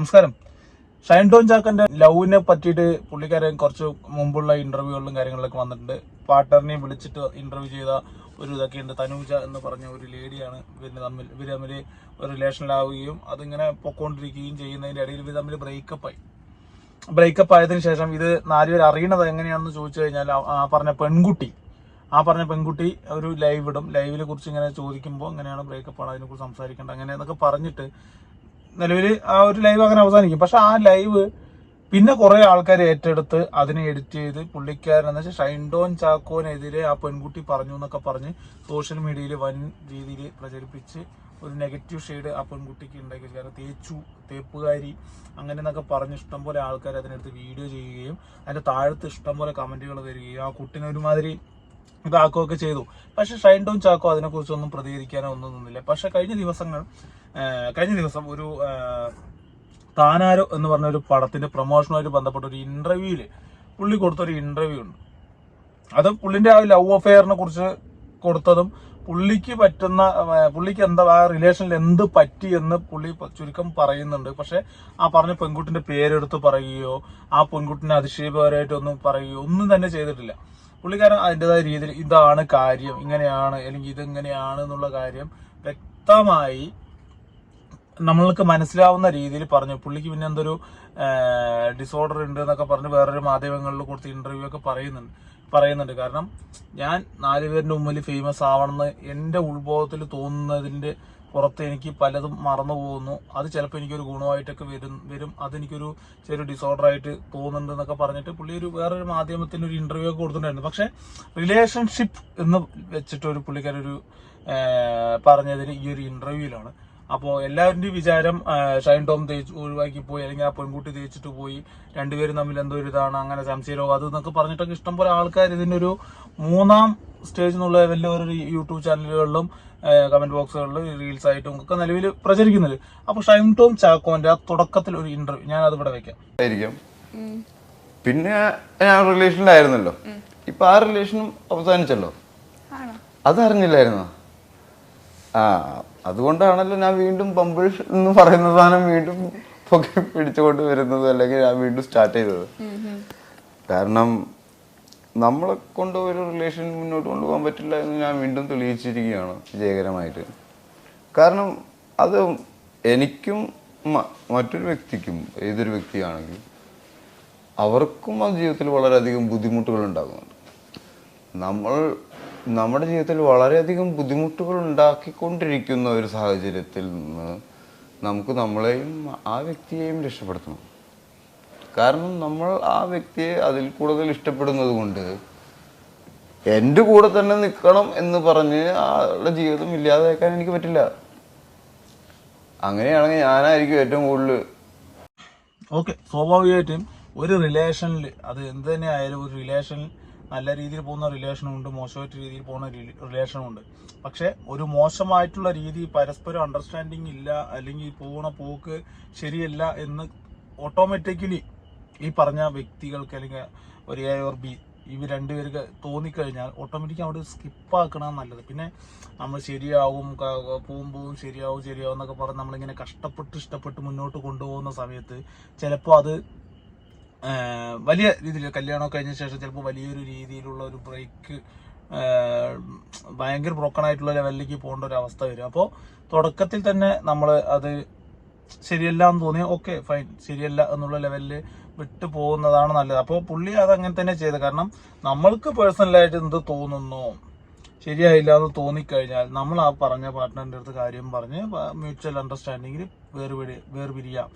നമസ്കാരം. ഷൈൻ ടോൺ ചാക്കന്റെ ലവിനെ പറ്റിയിട്ട് പുള്ളിക്കാരൻ കുറച്ച് മുമ്പുള്ള ഇന്റർവ്യൂകളിലും കാര്യങ്ങളിലൊക്കെ വന്നിട്ടുണ്ട്. പാർട്ട്ണറിനെ വിളിച്ചിട്ട് ഇന്റർവ്യൂ ചെയ്ത ഒരു ഇതൊക്കെ ഉണ്ട് തനൂജ എന്ന് പറഞ്ഞ ഒരു ലേഡിയാണ്. ഇവർ തമ്മിൽ ഇവർ തമ്മിൽ ഒരു റിലേഷനിലാവുകയും അതിങ്ങനെ പൊക്കോണ്ടിരിക്കുകയും ചെയ്യുന്നതിന്റെ ഇടയിൽ ഇവർ തമ്മിൽ ബ്രേക്കപ്പ് ആയി. ബ്രേക്കപ്പ് ആയതിനു ശേഷം ഇത് നാലുപേർ അറിയണത് എങ്ങനെയാണെന്ന് ചോദിച്ചു കഴിഞ്ഞാൽ ആ- ആ പറഞ്ഞ പെൺകുട്ടി ആ പറഞ്ഞ പെൺകുട്ടി ഒരു ലൈവ് ഇടും. ലൈവിനെ കുറിച്ച് ഇങ്ങനെ ചോദിക്കുമ്പോൾ എങ്ങനെയാണ് ബ്രേക്കപ്പ് ആണ്? അതിനെക്കുറിച്ച് സംസാരിക്കേണ്ടത് അങ്ങനെ എന്നൊക്കെ പറഞ്ഞിട്ട് നിലവിൽ ആ ഒരു ലൈവ് അങ്ങനെ അവസാനിക്കും പക്ഷെ ആ ലൈവ് പിന്നെ കുറെ ആൾക്കാർ ഏറ്റെടുത്ത് അതിനെ എഡിറ്റ് ചെയ്ത് പുള്ളിക്കാരൻ എന്ന് വെച്ചാൽ ഷൈൻഡോൻ ചാക്കോനെതിരെ ആ പെൺകുട്ടി പറഞ്ഞു എന്നൊക്കെ പറഞ്ഞ് സോഷ്യൽ മീഡിയയിൽ വൻ രീതിയിൽ പ്രചരിപ്പിച്ച് ഒരു നെഗറ്റീവ് ഷെയ്ഡ് ആ പെൺകുട്ടിക്ക് ഉണ്ടാക്കി. കാരണം തേച്ചു തേപ്പുകാരി അങ്ങനെ എന്നൊക്കെ പറഞ്ഞ് ഇഷ്ടംപോലെ ആൾക്കാർ അതിനടുത്ത് വീഡിയോ ചെയ്യുകയും അതിന്റെ താഴത്ത് ഇഷ്ടംപോലെ കമന്റുകൾ വരികയും ആ കുട്ടിനെ ഒരുമാതിരി ഇതാക്കുകയൊക്കെ ചെയ്തു. പക്ഷെ ഷൈൻ ടോൺ ചാക്കോ അതിനെക്കുറിച്ചൊന്നും പ്രതികരിക്കാനോ ഒന്നും നിന്നില്ല. പക്ഷെ കഴിഞ്ഞ ദിവസങ്ങൾ കഴിഞ്ഞ ദിവസം ഒരു താനാരോ എന്ന് പറഞ്ഞ ഒരു പടത്തിന്റെ പ്രൊമോഷനുമായിട്ട് ബന്ധപ്പെട്ട ഒരു ഇന്റർവ്യൂവിൽ പുള്ളി കൊടുത്തൊരു ഇന്റർവ്യൂ ഉണ്ട്. അത് പുള്ളിന്റെ ആ ലവ് അഫെയറിനെ കുറിച്ച് കൊടുത്തതും പുള്ളിക്ക് പറ്റുന്ന പുള്ളിക്ക് എന്താ ആ റിലേഷനിൽ എന്ത് പറ്റി എന്ന് പുള്ളി ചുരുക്കം പറയുന്നുണ്ട്. പക്ഷെ ആ പറഞ്ഞ പെൺകുട്ടിന്റെ പേരെടുത്ത് പറയുകയോ ആ പെൺകുട്ടിനെ അതിശയപരമായിട്ടൊന്നും പറയുകയോ ഒന്നും തന്നെ ചെയ്തിട്ടില്ല. പുള്ളിക്കാരൻ അതിന്റെതായ രീതിയിൽ ഇതാണ് കാര്യം ഇങ്ങനെയാണ് അല്ലെങ്കിൽ ഇതെങ്ങനെയാണ് എന്നുള്ള കാര്യം വ്യക്തമായി നമ്മൾക്ക് മനസ്സിലാവുന്ന രീതിയിൽ പറഞ്ഞു. പുള്ളിക്ക് പിന്നെ എന്തൊരു ഡിസോർഡർ ഉണ്ട് എന്നൊക്കെ പറഞ്ഞ് വേറൊരു മാധ്യമങ്ങളിൽ കൊടുത്ത് ഇന്റർവ്യൂ ഒക്കെ പറയുന്നുണ്ട് പറയുന്നുണ്ട്. കാരണം ഞാൻ നാലുപേരുടെ മുമ്പിൽ ഫേമസ് ആവണമെന്ന് എന്റെ ഉത്ഭവത്തിൽ തോന്നുന്നതിന്റെ പുറത്ത് എനിക്ക് പലതും മറന്നു പോകുന്നു. അത് ചിലപ്പോൾ എനിക്കൊരു ഗുണമായിട്ടൊക്കെ വരും വരും. അതെനിക്കൊരു ചെറിയ ഡിസോർഡർ ആയിട്ട് തോന്നുന്നുണ്ട് എന്നൊക്കെ പറഞ്ഞിട്ട് പുള്ളി ഒരു വേറൊരു മാധ്യമത്തിന് ഒരു ഇന്റർവ്യൂ ഒക്കെ കൊടുത്തിട്ടുണ്ടായിരുന്നു. പക്ഷെ റിലേഷൻഷിപ്പ് എന്ന് വെച്ചിട്ട് ഒരു പുള്ളിക്കാരൊരു പറഞ്ഞതിന് ഈ ഒരു ഇന്റർവ്യൂവിലാണ് അപ്പോൾ എല്ലാവരുടെയും വിചാരം ഷൈൻ ടോം തേച്ച് ഒഴിവാക്കി പോയി അല്ലെങ്കിൽ ആ പെൺകുട്ടി തേച്ചിട്ട് പോയി രണ്ടുപേരും തമ്മിൽ എന്തോ ഒരു ഇതാണ് അങ്ങനെ സംശയരോഗം അത് എന്നൊക്കെ പറഞ്ഞിട്ടൊക്കെ ഇഷ്ടംപോലെ ആൾക്കാർ ഇതിന്റെ ഒരു മൂന്നാം സ്റ്റേജ് എന്നുള്ള വലിയ ഒരു യൂട്യൂബ് ചാനലുകളിലും കമന്റ് ബോക്സുകളിലും റീൽസ് ആയിട്ടും ഒക്കെ നിലവിൽ പ്രചരിക്കുന്നത്. അപ്പോൾ ഷൈൻ ടോം ചാക്കോന്റെ ആ തുടക്കത്തിൽ ഒരു ഇന്റർവ്യൂ ഞാൻ അത് ഇവിടെ വെക്കാം. ആയിരിക്കും. പിന്നെ ഞാൻ റിലേഷനിലായിരുന്നല്ലോ ഇപ്പൊ ആ റിലേഷനും അവസാനിച്ചല്ലോ. ആണോ? അതറിഞ്ഞില്ലായിരുന്നോ? ആ അതുകൊണ്ടാണല്ലോ ഞാൻ വീണ്ടും പമ്പിൾ എന്ന് പറയുന്ന സാധനം വീണ്ടും പൊക്കി പിടിച്ചുകൊണ്ട് വരുന്നത് അല്ലെങ്കിൽ ഞാൻ വീണ്ടും സ്റ്റാർട്ട് ചെയ്തത്. കാരണം നമ്മളെ കൊണ്ട് ഒരു റിലേഷൻ മുന്നോട്ട് കൊണ്ടുപോകാൻ പറ്റില്ല എന്ന് ഞാൻ വീണ്ടും തെളിയിച്ചിരിക്കുകയാണ് വിജയകരമായിട്ട്. കാരണം അത് എനിക്കും മറ്റൊരു വ്യക്തിക്കും ഏതൊരു വ്യക്തിയാണെങ്കിലും അവർക്കും ആ ജീവിതത്തിൽ വളരെയധികം ബുദ്ധിമുട്ടുകൾ ഉണ്ടാകുന്നുണ്ട്. നമ്മൾ നമ്മുടെ ജീവിതത്തിൽ വളരെയധികം ബുദ്ധിമുട്ടുകൾ ഉണ്ടാക്കിക്കൊണ്ടിരിക്കുന്ന ഒരു സാഹചര്യത്തിൽ നിന്ന് നമുക്ക് നമ്മളെയും ആ വ്യക്തിയെയും രക്ഷപ്പെടുത്തണം. കാരണം നമ്മൾ ആ വ്യക്തിയെ അതിൽ കൂടുതൽ ഇഷ്ടപ്പെടുന്നത് കൊണ്ട് എന്റെ കൂടെ തന്നെ നിൽക്കണം എന്ന് പറഞ്ഞ് ആളുടെ ജീവിതം ഇല്ലാതാക്കാൻ എനിക്ക് പറ്റില്ല. അങ്ങനെയാണെങ്കിൽ ഞാനായിരിക്കും ഏറ്റവും കൂടുതൽ ഓക്കെ സ്വാഭാവികമായിട്ടും ഒരു റിലേഷനിൽ അത് എന്ത് തന്നെ ആയാലും ഒരു റിലേഷൻ നല്ല രീതിയിൽ പോകുന്ന റിലേഷനും ഉണ്ട് മോശമായിട്ട് രീതിയിൽ പോകുന്ന റിലേഷനും ഉണ്ട്. പക്ഷെ ഒരു മോശമായിട്ടുള്ള രീതി പരസ്പരം അണ്ടർസ്റ്റാൻഡിങ് ഇല്ല അല്ലെങ്കിൽ പോകുന്ന പോക്ക് ശരിയല്ല എന്ന് ഓട്ടോമാറ്റിക്കലി ഈ പറഞ്ഞ വ്യക്തികൾക്ക് അല്ലെങ്കിൽ ഒരു എ ഓർ ബി ഇവർ രണ്ടുപേർക്ക് തോന്നിക്കഴിഞ്ഞാൽ ഓട്ടോമാറ്റിക് അവിടെ സ്കിപ്പ് ആക്കണം നല്ലത്. പിന്നെ നമ്മൾ ശരിയാവും പോകുമ്പോഴും ശരിയാവും ശരിയാവും എന്നൊക്കെ പറഞ്ഞ് നമ്മളിങ്ങനെ കഷ്ടപ്പെട്ട് ഇഷ്ടപ്പെട്ട് മുന്നോട്ട് കൊണ്ടുപോകുന്ന സമയത്ത് ചിലപ്പോൾ അത് വലിയ രീതിയിൽ കല്യാണമൊക്കെ കഴിഞ്ഞ ശേഷം ചിലപ്പോൾ വലിയൊരു രീതിയിലുള്ള ഒരു ബ്രേക്ക് ഭയങ്കര ബ്രോക്കൺ ആയിട്ടുള്ള ലെവലിലേക്ക് പോകേണ്ട ഒരു അവസ്ഥ വരും. അപ്പോൾ തുടക്കത്തിൽ തന്നെ നമ്മൾ അത് ശരിയല്ല എന്ന് തോന്നിയ ഓക്കെ ഫൈൻ ശരിയല്ല എന്നുള്ള ലെവലിൽ വിട്ടു പോകുന്നതാണ് നല്ലത്. അപ്പോൾ പുള്ളി അത് അങ്ങനെ തന്നെ ചെയ്ത്. കാരണം നമ്മൾക്ക് പേഴ്സണലായിട്ട് എന്ത് തോന്നുന്നു ശരിയായില്ല എന്ന് തോന്നിക്കഴിഞ്ഞാൽ നമ്മൾ ആ പറഞ്ഞ പാർട്ട്ണറിന്റെ അടുത്ത് കാര്യം പറഞ്ഞ് മ്യൂച്വൽ അണ്ടർസ്റ്റാൻഡിങ്ങിൽ വേർപിരി വേർപിരിയാം.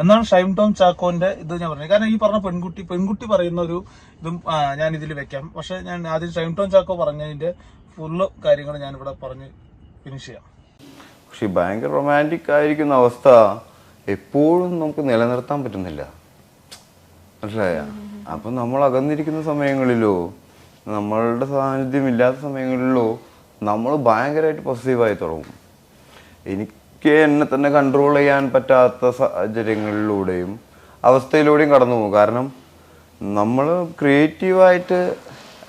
എന്നാണ് ഷൈം ടോം ചാക്കോന്റെ ഇത് ഞാൻ പറഞ്ഞത്. കാരണം ഈ പറഞ്ഞ പെൺകുട്ടി പെൺകുട്ടി പറയുന്ന ഒരു ഇതും ഞാൻ ഇതിൽ വെക്കാം. പക്ഷെ ഞാൻ ആദ്യം ഷൈം ടോം ചാക്കോ പറഞ്ഞതിന്റെ ഫുള്ള് കാര്യങ്ങൾ ഞാൻ ഇവിടെ പറഞ്ഞ് ഫിനിഷ് ചെയ്യാം. പക്ഷെ ഭയങ്കര റൊമാന്റിക് ആയിരിക്കുന്ന അവസ്ഥ എപ്പോഴും നമുക്ക് നിലനിർത്താൻ പറ്റുന്നില്ല. മനസ്സിലായ? അപ്പം നമ്മൾ അകന്നിരിക്കുന്ന സമയങ്ങളിലോ നമ്മളുടെ സാന്നിധ്യം ഇല്ലാത്ത സമയങ്ങളിലോ നമ്മൾ ഭയങ്കരമായിട്ട് പോസിറ്റീവായി തുടങ്ങും. എനിക്ക് എന്നെ തന്നെ കൺട്രോൾ ചെയ്യാൻ പറ്റാത്ത സാഹചര്യങ്ങളിലൂടെയും അവസ്ഥയിലൂടെയും കടന്നു പോകും. കാരണം നമ്മൾ ക്രിയേറ്റീവായിട്ട്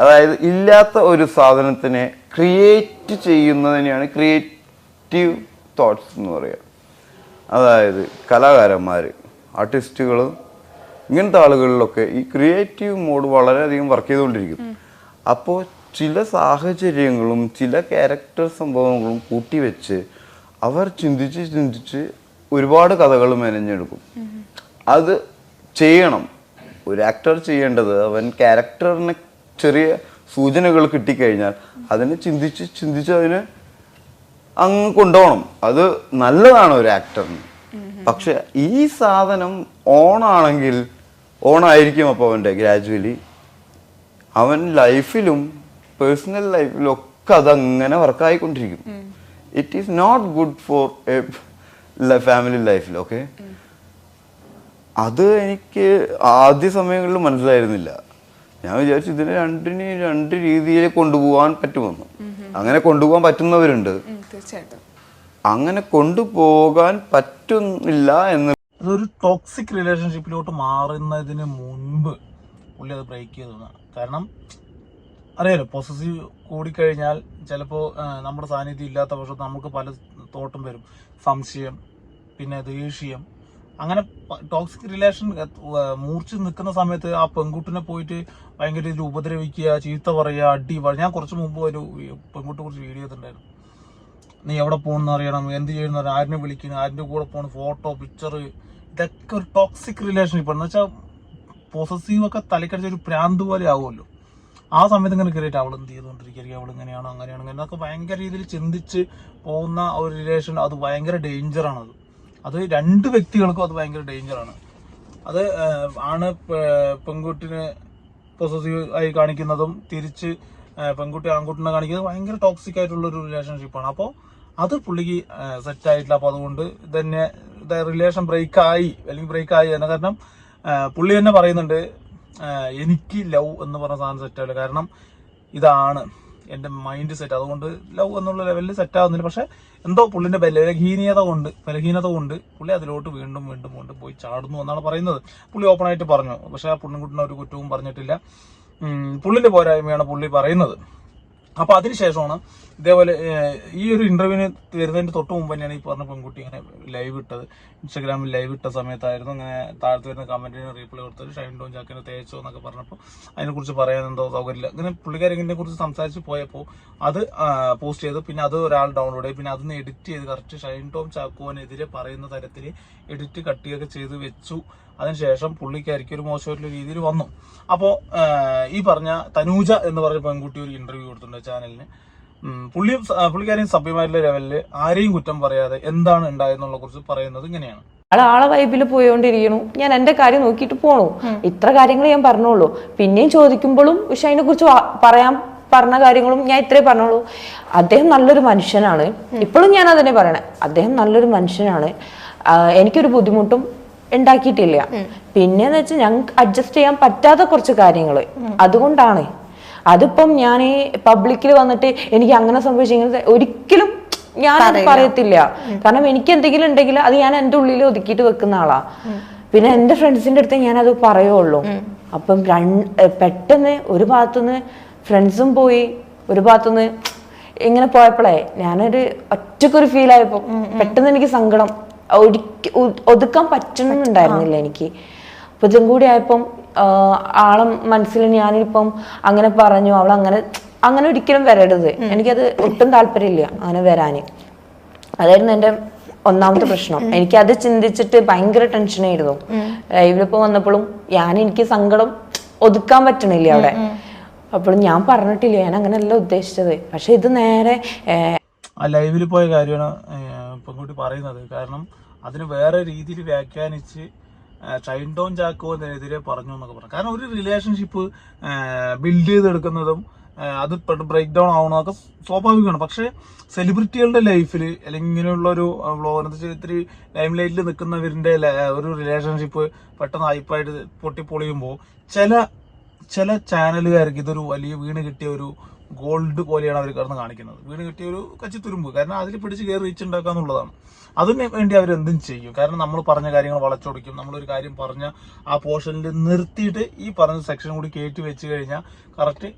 അതായത് ഇല്ലാത്ത ഒരു സാധനത്തിനെ ക്രിയേറ്റ് ചെയ്യുന്നതിനെയാണ് ക്രിയേറ്റീവ് തോട്ട്സ് എന്ന് പറയുക അതായത് കലാകാരന്മാർ ആർട്ടിസ്റ്റുകൾ ഇങ്ങനത്തെ ആളുകളിലൊക്കെ ഈ ക്രിയേറ്റീവ് മോഡ് വളരെയധികം വർക്ക് ചെയ്തുകൊണ്ടിരിക്കും. അപ്പോൾ ചില സാഹചര്യങ്ങളും ചില ക്യാരക്ടർ സംഭവങ്ങളും കൂട്ടിവെച്ച് അവർ ചിന്തിച്ച് ചിന്തിച്ച് ഒരുപാട് കഥകൾ മെനഞ്ഞെടുക്കും. അത് ചെയ്യണം. ഒരു ആക്ടർ ചെയ്യേണ്ടത് അവൻ ക്യാരക്ടറിന് ചെറിയ സൂചനകൾ കിട്ടിക്കഴിഞ്ഞാൽ അതിനെ ചിന്തിച്ച് ചിന്തിച്ച് അതിന് അങ്ങ് കൊണ്ടുപോകണം. അത് നല്ലതാണ് ഒരു ആക്ടറിന് പക്ഷെ ഈ സാധനം ഓണാണെങ്കിൽ ഓണായിരിക്കും അപ്പോൾ അവന്റെ ഗ്രാജുവലി അവൻ ലൈഫിലും പേഴ്സണൽ ലൈഫിലും ഒക്കെ അതങ്ങനെ വർക്കായിക്കൊണ്ടിരിക്കും it is not good for a family ലൈഫിൽ ഓക്കെ അത് എനിക്ക് ആദ്യ സമയങ്ങളിൽ മനസ്സിലായിരുന്നില്ല. ഞാൻ വിചാരിച്ചു ഇതിനെ രണ്ടിന് രണ്ട് രീതിയിൽ കൊണ്ടുപോകാൻ പറ്റുമെന്ന്. അങ്ങനെ കൊണ്ടുപോകാൻ പറ്റുന്നവരുണ്ട്. അങ്ങനെ കൊണ്ടുപോകാൻ പറ്റുന്നില്ല എന്ന് അതൊരു ടോക്സിക് റിലേഷൻഷിപ്പിലോട്ട് മാറുന്നതിന് മുൻപ് പുള്ളി അത് ബ്രേക്ക് ചെയ്തതാണ്. കാരണം അറിയാലോ പൊസസീവ് കൂടിക്കഴിഞ്ഞാൽ ചിലപ്പോൾ നമ്മുടെ സാന്നിധ്യം ഇല്ലാത്ത പക്ഷത്ത് നമുക്ക് പല തോട്ടും വരും. സംശയം പിന്നെ ദേഷ്യം അങ്ങനെ ടോക്സിക് റിലേഷൻ മൂർച്ച് നിൽക്കുന്ന സമയത്ത് ആ പെൺകുട്ടിനെ പോയിട്ട് ഭയങ്കര രീതിയിൽ ഉപദ്രവിക്കുക ചീത്ത പറയുക അടി ഞാൻ കുറച്ച് മുമ്പ് ഒരു പെൺകുട്ടിയെ കുറിച്ച് വീഡിയോ ചെയ്തിട്ടുണ്ടായിരുന്നു നീ എവിടെ പോകണമെന്ന് അറിയണം എന്ത് ചെയ്യുന്ന ആരിനെ വിളിക്കുന്നു ആരിന്റെ കൂടെ പോകണം ഫോട്ടോ പിക്ചർ ഇതൊക്കെ ഒരു ടോക്സിക് റിലേഷൻ ഇപ്പം എന്ന് വെച്ചാൽ പോസസീവ് ഒക്കെ തലക്കടിച്ച ഒരു പ്രാന്ത് പോലെ ആവുമല്ലോ. ആ സമയത്ത് ഇങ്ങനെ കയറിയിട്ട് അവൾ എന്ത് ചെയ്തുകൊണ്ടിരിക്കുക അവൾ ഇങ്ങനെയാണോ? അങ്ങനെയാണോ? എന്നൊക്കെ ഭയങ്കര രീതിയിൽ ചിന്തിച്ച് പോകുന്ന ഒരു റിലേഷൻ അത് ഭയങ്കര ഡേഞ്ചറാണ് അത്. രണ്ട് വ്യക്തികൾക്കും അത് ഭയങ്കര ഡേഞ്ചറാണ് അത് ആണ് പെൺകുട്ടിനെ പൊസസീവ് ആയി കാണിക്കുന്നതും തിരിച്ച് പെൺകുട്ടി ആൺകുട്ടിനെ കാണിക്കുന്നത് ഭയങ്കര ടോക്സിക് ആയിട്ടുള്ള ഒരു റിലേഷൻഷിപ്പാണ് അപ്പോൾ അത് പുള്ളിക്ക് സെറ്റ് ആയിട്ടില്ല. അപ്പോൾ അതുകൊണ്ട് തന്നെ റിലേഷൻ ബ്രേക്ക് ആയി. അല്ലെങ്കിൽ ബ്രേക്ക് ആയി എന്ന കാരണം പുള്ളി തന്നെ പറയുന്നുണ്ട് എനിക്ക് ലവ് എന്ന് പറഞ്ഞ സാധനം സെറ്റ് ആവില്ല. കാരണം ഇതാണ് എന്റെ മൈൻഡ് സെറ്റ് അതുകൊണ്ട് ലവ് എന്നുള്ള ലെവലിൽ സെറ്റ് ആവുന്നില്ല. പക്ഷെ എന്തോ പുള്ളിന്റെ ബലഹീനത കൊണ്ട് ബലഹീനത കൊണ്ട് പുള്ളി അതിലോട്ട് വീണ്ടും വീണ്ടും കൊണ്ട് പോയി ചാടുന്നു എന്നാണ് പറയുന്നത്. പുള്ളി ഓപ്പൺ ആയിട്ട് പറഞ്ഞു. പക്ഷെ ആ പുണ്ണിൻകുട്ടിനെ ഒരു കുറ്റവും പറഞ്ഞിട്ടില്ല. പുള്ളിന്റെ പോരായ്മയാണ് പുള്ളി പറയുന്നത്. അപ്പൊ അതിനുശേഷമാണ് ഇതേപോലെ ഈ ഒരു ഇന്റർവ്യൂവിന് വരുന്നതിന്റെ തൊട്ട് മുമ്പ് തന്നെയാണ് ഈ പറഞ്ഞ പെൺകുട്ടി ഇങ്ങനെ ലൈവ് ഇട്ടത്. ഇൻസ്റ്റാഗ്രാമിൽ ലൈവ് ഇട്ട സമയത്തായിരുന്നു ഇങ്ങനെ താഴത്ത് വരുന്ന കമന്റിന് റീപ്ലൈ കൊടുത്തത്. ഷൈൻ ഡോൺ ജാക്കിനെ തേച്ചോ എന്നൊക്കെ പറഞ്ഞപ്പോൾ അതിനെക്കുറിച്ച് പറയാൻ എന്തോ സൗകര്യമില്ല. ഇങ്ങനെ പുള്ളിക്കാരി ഇതിനെ കുറിച്ച് സംസാരിച്ച് പോയപ്പോൾ അത് പോസ്റ്റ് ചെയ്തു. പിന്നെ അത് ഒരാൾ ഡൗൺലോഡ് ചെയ്തു പിന്നെ അതൊന്ന് എഡിറ്റ് ചെയ്ത് കറക്റ്റ് ഷൈൻ ടോം ചാക്കോനെതിരെ പറയുന്ന തരത്തിൽ എഡിറ്റ് കട്ടിയൊക്കെ ചെയ്ത് വെച്ചു. അതിനുശേഷം പുള്ളിക്കാരിക്ക് ഒരു മോശമായിട്ടുള്ള രീതിയിൽ വന്നു. അപ്പോൾ ഈ പറഞ്ഞ തനൂജ എന്ന് പറഞ്ഞ പെൺകുട്ടി ഒരു ഇന്റർവ്യൂ കൊടുത്തിട്ടുണ്ട് ചാനലിന്. പുള്ളി പുള്ളിക്കാരെയും സഭ്യമായിട്ടുള്ള ലെവലിൽ ആരെയും കുറ്റം പറയാതെ എന്താണ് ഉണ്ടായെന്നുള്ള കുറിച്ച് പറയുന്നത് ഇങ്ങനെയാണ്. അയാൾ ആളെ വൈബിൽ പോയോണ്ടിരിക്കണു ഞാൻ എന്റെ കാര്യം നോക്കിയിട്ട് പോണു. ഇത്ര കാര്യങ്ങൾ ഞാൻ പറഞ്ഞോളൂ. പിന്നെയും ചോദിക്കുമ്പോഴും പക്ഷെ അതിനെ കുറിച്ച് പറയാൻ പറഞ്ഞ കാര്യങ്ങളും ഞാൻ ഇത്രേ പറഞ്ഞോളൂ. അദ്ദേഹം നല്ലൊരു മനുഷ്യനാണ്. ഇപ്പോഴും ഞാൻ അതിനെ പറയണേ. അദ്ദേഹം നല്ലൊരു മനുഷ്യനാണ്. എനിക്കൊരു ബുദ്ധിമുട്ടും ഉണ്ടാക്കിയിട്ടില്ല. പിന്നെന്ന് വെച്ചാൽ ഞങ്ങൾക്ക് അഡ്ജസ്റ്റ് ചെയ്യാൻ പറ്റാത്ത കുറച്ച് കാര്യങ്ങൾ അതുകൊണ്ടാണ്. അതിപ്പം ഞാൻ ഈ പബ്ലിക്കിൽ വന്നിട്ട് എനിക്ക് അങ്ങനെ സംഭവിച്ചു ഇങ്ങനെ ഒരിക്കലും ഞാൻ പറയത്തില്ല. കാരണം എനിക്ക് എന്തെങ്കിലും ഉണ്ടെങ്കിൽ അത് ഞാൻ എന്റെ ഉള്ളിൽ ഒതുക്കിയിട്ട് വെക്കുന്ന ആളാ. പിന്നെ എന്റെ ഫ്രണ്ട്സിന്റെ അടുത്ത് ഞാൻ അത് പറയുള്ളൂ അപ്പം രണ്ട് പെട്ടെന്ന് ഒരു ഭാഗത്തുനിന്ന് ഫ്രണ്ട്സും പോയി ഒരു ഭാഗത്തുനിന്ന് ഇങ്ങനെ പോയപ്പോഴേ ഞാനൊരു ഒറ്റക്കൊരു ഫീൽ ആയപ്പോ പെട്ടെന്ന് എനിക്ക് സങ്കടം. ഒതുക്കാൻ പറ്റുന്നുണ്ടായിരുന്നില്ല എനിക്ക്. അപ്പൊ ഇതും കൂടി ആയപ്പം ആളെ മനസ്സിൽ ഞാനിപ്പം അങ്ങനെ പറഞ്ഞു അവൾ അങ്ങനെ അങ്ങനെ ഒരിക്കലും വരരുത്. എനിക്കത് ഒട്ടും താല്പര്യമില്ല അങ്ങനെ വരാന്. അതായിരുന്നു എന്റെ ഒന്നാമത്തെ പ്രശ്നം. എനിക്ക് അത് ചിന്തിച്ചിട്ട് ഭയങ്കര ടെൻഷനായിരുന്നു ലൈവിലിപ്പോ വന്നപ്പോഴും ഞാൻ എനിക്ക് സങ്കടം ഒതുക്കാൻ പറ്റണില്ല അവിടെ. അപ്പോഴും ഞാൻ പറഞ്ഞിട്ടില്ല ഞാൻ അങ്ങനെയല്ല ഉദ്ദേശിച്ചത്. പക്ഷെ ഇത് നേരെ ആ ലൈവിൽ പോയ കാര്യമാണ് പെൺകുട്ടി പറയുന്നത്. കാരണം അതിന് വേറെ രീതിയിൽ വ്യാഖ്യാനിച്ച് ഷൈൻ ഡോൺ ചാക്കോനെതിരെ പറഞ്ഞു എന്നൊക്കെ പറഞ്ഞു. കാരണം ഒരു റിലേഷൻഷിപ്പ് ബിൽഡ് ചെയ്തെടുക്കുന്നതും അത് ബ്രേക്ക് ഡൗൺ ആവണമൊക്കെ സ്വാഭാവികമാണ്. പക്ഷേ സെലിബ്രിറ്റികളുടെ ലൈഫിൽ അല്ലെങ്കിൽ ഇങ്ങനെയുള്ള ഒരു വ്ളോഗർ ഇത്തിരി ലൈം ലൈറ്റിൽ നിൽക്കുന്നവരിന്റെ ഒരു റിലേഷൻഷിപ്പ് പെട്ടെന്ന് ഹൈപ്പായിട്ട് പൊട്ടിപ്പൊളിയുമ്പോൾ ചില ചില ചാനലുകാർക്ക് ഇതൊരു വലിയ വീണ് കിട്ടിയ ഒരു ഗോൾഡ് പോലെയാണ് അവർ കിടന്ന് കാണിക്കുന്നത്. വീണ് കിട്ടിയ ഒരു കച്ചിത്തുരുമ്പ്. കാരണം അതിൽ പിടിച്ച് കയറി റീച്ച് ഉണ്ടാക്കുക എന്നുള്ളതാണ്. അതിന് വേണ്ടി അവർ എന്തും ചെയ്യും. കാരണം നമ്മൾ പറഞ്ഞ കാര്യങ്ങൾ വളച്ചൊടിക്കും. നമ്മളൊരു കാര്യം പറഞ്ഞ ആ പോർഷനിൽ നിർത്തിയിട്ട് ഈ പറഞ്ഞ സെക്ഷൻ കൂടി കയറ്റി വെച്ച് കഴിഞ്ഞാൽ കറക്റ്റ്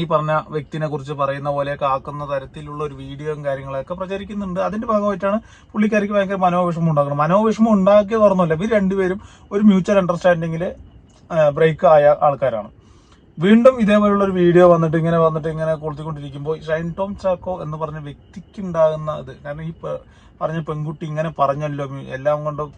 ഈ പറഞ്ഞ വ്യക്തിനെ കുറിച്ച് പറയുന്ന പോലെയൊക്കെ ആക്കുന്ന തരത്തിലുള്ള ഒരു വീഡിയോയും കാര്യങ്ങളൊക്കെ പ്രചരിക്കുന്നുണ്ട്. അതിന്റെ ഭാഗമായിട്ടാണ് പുള്ളിക്കാരിക്ക് ഭയങ്കര മനോവിഷമം ഉണ്ടാക്കുന്നത് മനോവിഷമം ഉണ്ടാക്കിയത് ഓർമ്മല്ല ഇവർ രണ്ടുപേരും ഒരു മ്യൂച്വൽ അണ്ടർസ്റ്റാൻഡിങ്ങിൽ ബ്രേക്ക് ആയ ആൾക്കാരാണ്. വീണ്ടും ഇതേപോലുള്ള ഒരു വീഡിയോ വന്നിട്ട് ഇങ്ങനെ വന്നിട്ട് ഇങ്ങനെ കൊളുത്തിക്കൊണ്ടിരിക്കുമ്പോൾ ഷൈൻ ടോം ചാക്കോ എന്ന് പറഞ്ഞ വ്യക്തിക്ക് ഉണ്ടാകുന്ന ഇത്. കാരണം ഈ പറഞ്ഞ പെൺകുട്ടി ഇങ്ങനെ പറഞ്ഞല്ലോ എല്ലാം കൊണ്ടും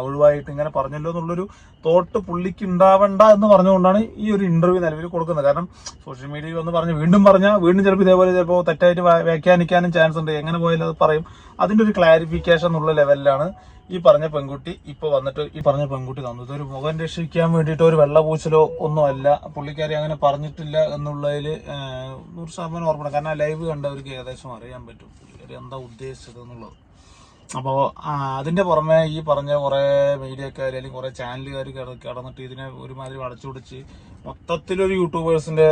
ഒഴിവായിട്ട് ഇങ്ങനെ പറഞ്ഞല്ലോ എന്നുള്ളൊരു തോട്ട് പുള്ളിക്ക് ഉണ്ടാവണ്ട എന്ന് പറഞ്ഞുകൊണ്ടാണ് ഈ ഒരു ഇന്റർവ്യൂ നിലവിൽ കൊടുക്കുന്നത്. കാരണം സോഷ്യൽ മീഡിയയിൽ വന്ന് പറഞ്ഞ് വീണ്ടും പറഞ്ഞാൽ വീണ്ടും ചിലപ്പോൾ ഇതേപോലെ ചിലപ്പോൾ തെറ്റായിട്ട് വ്യാ- വ്യാഖ്യാനിക്കാനും ചാൻസ് ഉണ്ട്. എങ്ങനെ പോയാലും അത് പറയും. അതിന്റെ ഒരു ക്ലാരിഫിക്കേഷൻ എന്നുള്ള ലെവലിലാണ് ഈ പറഞ്ഞ പെൺകുട്ടി ഇപ്പോൾ വന്നിട്ട് ഈ പറഞ്ഞ പെൺകുട്ടി തന്നത് ഇതൊരു മുഖം രക്ഷിക്കാൻ വേണ്ടിയിട്ട് ഒരു വെള്ളപൂച്ചലോ ഒന്നും അല്ല. പുള്ളിക്കാരി അങ്ങനെ പറഞ്ഞിട്ടില്ല എന്നുള്ളതിൽ നൂറ് ശതമാനം ഓർമ്മ കാരണം ലൈവ് കണ്ടവർക്ക് ഏകദേശം അറിയാൻ പറ്റും. എന്താ ഉദ്ദേശിച്ചത് എന്നുള്ളത്. അപ്പോൾ അതിന്റെ പുറമെ ഈ പറഞ്ഞ കുറേ മീഡിയക്കാർ അല്ലെങ്കിൽ കുറേ ചാനലുകാർ കിടന്നിട്ട് ഇതിനെ ഒരുമാതിരി വളച്ചുപിടിച്ച് മൊത്തത്തിലൊരു യൂട്യൂബേഴ്സിന്റെ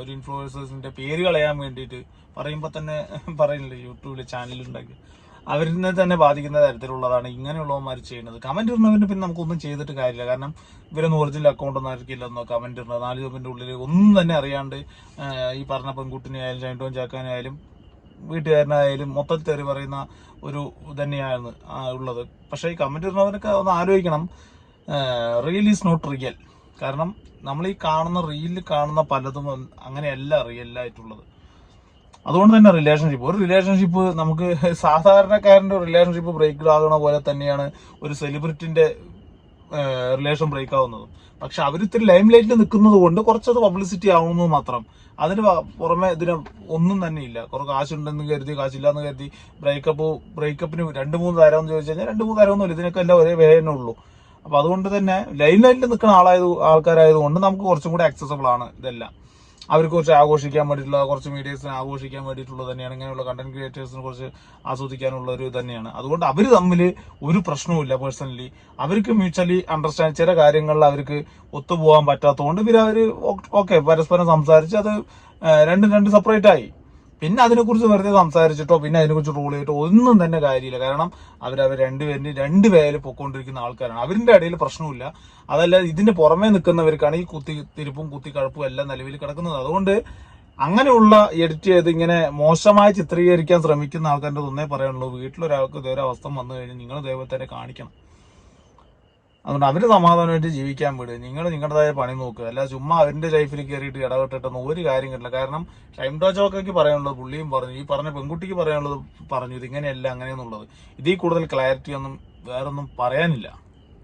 ഒരു ഇൻഫ്ലുവൻസേഴ്സിന്റെ പേര് കളയാൻ വേണ്ടിയിട്ട് പറയുമ്പോൾ തന്നെ പറയില്ലേ യൂട്യൂബിൽ ചാനലുണ്ടാക്കി. അവരിനെ തന്നെ ബാധിക്കുന്ന തരത്തിലുള്ളതാണ് ഇങ്ങനെയുള്ളവന്മാർ ചെയ്യുന്നത്. കമന്റ് ഇടുന്നവന് പിന്നെ നമുക്കൊന്നും ചെയ്തിട്ട് കാര്യമില്ല. കാരണം ഇവരൊന്നും ഒറിജിനൽ അക്കൗണ്ട് ഒന്നും ആയിരിക്കില്ലെന്നോ കമന്റ് ഇടുന്നത്. നാല് ചോപ്പിന്റെ ഉള്ളിൽ ഒന്നും തന്നെ അറിയാണ്ട് ഈ പറഞ്ഞ പെൺകുട്ടിനെ ആയാലും ചൈൻഡോൻ ചാക്കാനായാലും വീട്ടുകാരനായാലും മൊത്തത്തിൽ പറയുന്ന ഒരു തന്നെയാണ് ഉള്ളത്. പക്ഷേ ഈ കമന്റ് ഇടുന്നവരൊക്കെ ഒന്ന് ആലോചിക്കണം. റിയൽ ഈസ് നോട്ട് റിയൽ കാരണം നമ്മൾ ഈ കാണുന്ന റീലിൽ കാണുന്ന പലതും അങ്ങനെയല്ല റിയൽ ആയിട്ടുള്ളത്. അതുകൊണ്ട് തന്നെ റിലേഷൻഷിപ്പ് ഒരു റിലേഷൻഷിപ്പ് നമുക്ക് സാധാരണക്കാരന്റെ റിലേഷൻഷിപ്പ് ബ്രേക്ക് ആകുന്ന പോലെ തന്നെയാണ് ഒരു സെലിബ്രിറ്റിന്റെ റിലേഷൻ ബ്രേക്ക് ആവുന്നത്. പക്ഷെ അവർ ഇത്തിരി ലൈം ലൈറ്റിൽ നിൽക്കുന്നത് കൊണ്ട് കുറച്ചത് പബ്ലിസിറ്റി ആവുന്നു മാത്രം. അതിന് പുറമെ ഇതിന് ഒന്നും തന്നെ ഇല്ല. കുറെ കാശുണ്ടെന്ന് കരുതി കാശില്ലാന്ന് കരുതി ബ്രേക്കപ്പ് ബ്രേക്കപ്പിന് രണ്ട് മൂന്ന് തരം എന്ന് ചോദിച്ചു കഴിഞ്ഞാൽ രണ്ട് മൂന്ന് തരമൊന്നുമില്ല. ഇതിനൊക്കെ എല്ലാം ഒരേ വേ തന്നെ ഉള്ളൂ. അപ്പൊ അതുകൊണ്ട് തന്നെ ലൈൻ ലൈനിൽ നിൽക്കുന്ന ആളായത് ആൾക്കാരായതുകൊണ്ട് നമുക്ക് കുറച്ചും കൂടി ആക്സസബിൾ ആണ് ഇതെല്ലാം. അവർക്ക് കുറച്ച് ആഘോഷിക്കാൻ വേണ്ടിയിട്ടുള്ള കുറച്ച് മീഡിയസിനെ ആഘോഷിക്കാൻ വേണ്ടിയിട്ടുള്ളത് തന്നെയാണ്. ഇങ്ങനെയുള്ള കണ്ടന്റ് ക്രിയേറ്റേഴ്സിനെ കുറച്ച് ആസ്വദിക്കാനുള്ള ഒരു തന്നെയാണ്. അതുകൊണ്ട് അവർ തമ്മിൽ ഒരു പ്രശ്നവുമില്ല പേഴ്സണലി അവർക്ക് മ്യൂച്വലി അണ്ടർസ്റ്റാൻഡ് ചില കാര്യങ്ങളിൽ അവർക്ക് ഒത്തുപോകാൻ പറ്റാത്തതുകൊണ്ട് പിന്നെ അവർ ഓക്കെ പരസ്പരം സംസാരിച്ച് അത് രണ്ടും രണ്ട് സെപ്പറേറ്റ് ആയി. പിന്നെ അതിനെക്കുറിച്ച് വെറുതെ സംസാരിച്ചിട്ടോ പിന്നെ അതിനെക്കുറിച്ച് റൂൾ ചെയ്തിട്ടോ ഒന്നും തന്നെ കാര്യമില്ല. കാരണം അവരവർ രണ്ടുപേരും രണ്ട് പേരിൽ പൊക്കോണ്ടിരിക്കുന്ന ആൾക്കാരാണ്. അവരിന്റെ ഇടയിൽ പ്രശ്നമില്ല അതല്ല ഇതിന്റെ പുറമേ നിൽക്കുന്നവർക്കാണ് ഈ കുത്തി തിരിപ്പും കുത്തി കഴപ്പും എല്ലാം നിലവിൽ കിടക്കുന്നത്. അതുകൊണ്ട് അങ്ങനെയുള്ള എഡിറ്റ് ചെയ്ത് ഇങ്ങനെ മോശമായി ചിത്രീകരിക്കാൻ ശ്രമിക്കുന്ന ആൾക്കാരുടെ ഒന്നേ പറയാനുള്ളൂ. വീട്ടിലൊരാൾക്ക് ഇതേ അവസ്ഥ വന്നു കഴിഞ്ഞാൽ നിങ്ങൾ ദൈവത്തിനെ കാണിക്കണം. അതുകൊണ്ട് അവർ സമാധാനമായിട്ട് ജീവിക്കാൻ വിടുക നിങ്ങൾ നിങ്ങളുടേതായ പണി നോക്കുക അല്ല ചുമ്മാ അവരുടെ ലൈഫിൽ കയറിയിട്ട് ഇടപെട്ടിട്ടൊന്നും ഒരു കാര്യം കിട്ടില്ല. കാരണം ടൈം ടോച്ചോക്കി പറയാനുള്ളത് പുള്ളിയും പറഞ്ഞു. ഈ പറഞ്ഞ പെൺകുട്ടിക്ക് പറയാനുള്ളത് പറഞ്ഞു. ഇത് ഇങ്ങനെയല്ല അങ്ങനെയെന്നുള്ളത്. ഇതിൽ കൂടുതൽ ക്ലാരിറ്റി ഒന്നും വേറൊന്നും പറയാനില്ല.